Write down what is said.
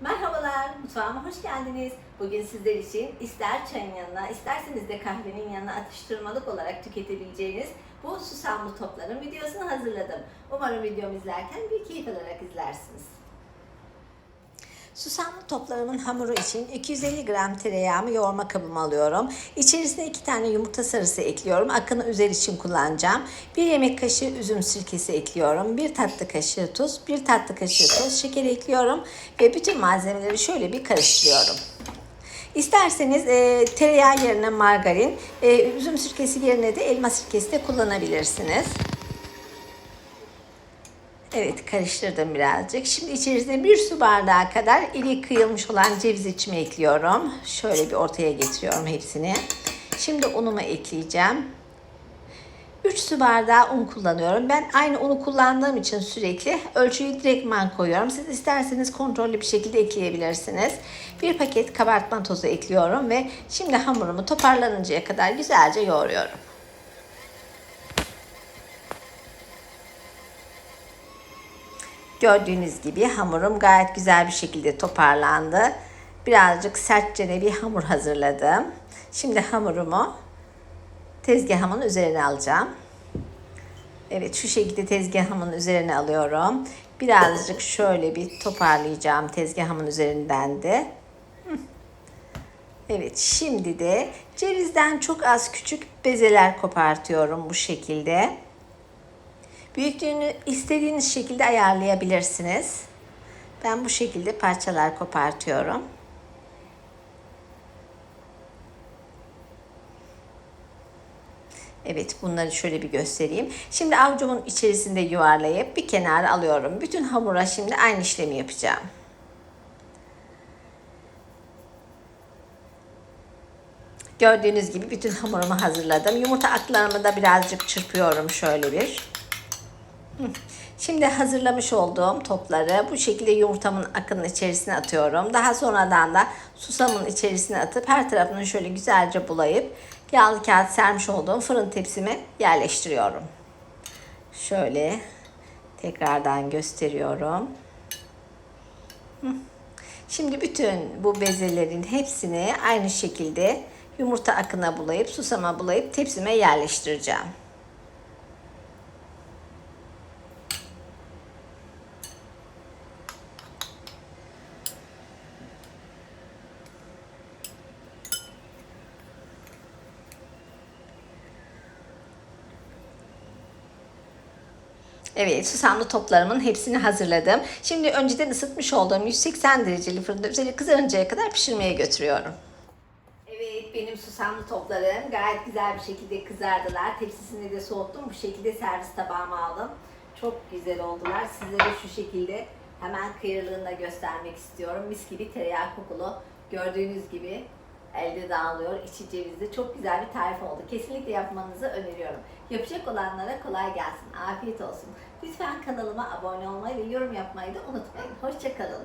Merhabalar, mutfağıma hoş geldiniz. Bugün sizler için ister çayın yanına, isterseniz de kahvenin yanına atıştırmalık olarak tüketebileceğiniz bu susamlı topların videosunu hazırladım. Umarım videomu izlerken bir keyif alarak izlersiniz. Susamlı toplarımın hamuru için 250 gram tereyağımı yoğurma kabıma alıyorum. İçerisine 2 tane yumurta sarısı ekliyorum. Akını üzeri için kullanacağım. 1 yemek kaşığı üzüm sirkesi ekliyorum. 1 tatlı kaşığı tuz, 1 tatlı kaşığı toz şeker ekliyorum. Ve bütün malzemeleri şöyle bir karıştırıyorum. İsterseniz e, tereyağı yerine margarin, e, üzüm sirkesi yerine de elma sirkesi de kullanabilirsiniz. Evet karıştırdım birazcık. Şimdi içerisine bir su bardağı kadar iri kıyılmış olan ceviz içimi ekliyorum. Şöyle bir ortaya getiriyorum hepsini. Şimdi unumu ekleyeceğim. 3 su bardağı un kullanıyorum. Ben aynı unu kullandığım için sürekli ölçüyü direktman koyuyorum. Siz isterseniz kontrollü bir şekilde ekleyebilirsiniz. Bir paket kabartma tozu ekliyorum ve şimdi hamurumu toparlanıncaya kadar güzelce yoğuruyorum. Gördüğünüz gibi hamurum gayet güzel bir şekilde toparlandı. Birazcık sertçe bir hamur hazırladım. Şimdi hamurumu tezgahımın üzerine alacağım. Evet şu şekilde tezgahımın üzerine alıyorum. Birazcık şöyle bir toparlayacağım tezgahımın üzerinden de. Evet şimdi de cevizden çok az küçük bezeler kopartıyorum bu şekilde. Büyüklüğünü istediğiniz şekilde ayarlayabilirsiniz. Ben bu şekilde parçalar kopartıyorum. Evet bunları şöyle bir göstereyim. Şimdi avucumun içerisinde yuvarlayıp bir kenara alıyorum. Bütün hamura şimdi aynı işlemi yapacağım. Gördüğünüz gibi bütün hamurumu hazırladım. Yumurta aklarımı da birazcık çırpıyorum şöyle bir. Şimdi hazırlamış olduğum topları bu şekilde yumurtamın akının içerisine atıyorum. Daha sonradan da susamın içerisine atıp her tarafını şöyle güzelce bulayıp yağlı kağıt sermiş olduğum fırın tepsime yerleştiriyorum. Şöyle tekrardan gösteriyorum. Şimdi bütün bu bezelerin hepsini aynı şekilde yumurta akına bulayıp susama bulayıp tepsime yerleştireceğim. Evet, susamlı toplarımın hepsini hazırladım. Şimdi önceden ısıtmış olduğum 180 dereceli fırında üzeri kızarıncaya kadar pişirmeye götürüyorum. Evet, benim susamlı toplarım gayet güzel bir şekilde kızardılar. Tepsisini de soğuttum. Bu şekilde servis tabağıma aldım. Çok güzel oldular. Sizlere şu şekilde hemen kıyırlığını göstermek istiyorum. Mis gibi tereyağı kokulu. Gördüğünüz gibi elde dağılıyor. içi cevizli. Çok güzel bir tarif oldu. Kesinlikle yapmanızı öneriyorum. Yapacak olanlara kolay gelsin. Afiyet olsun. Lütfen kanalıma abone olmayı ve yorum yapmayı da unutmayın. Hoşçakalın.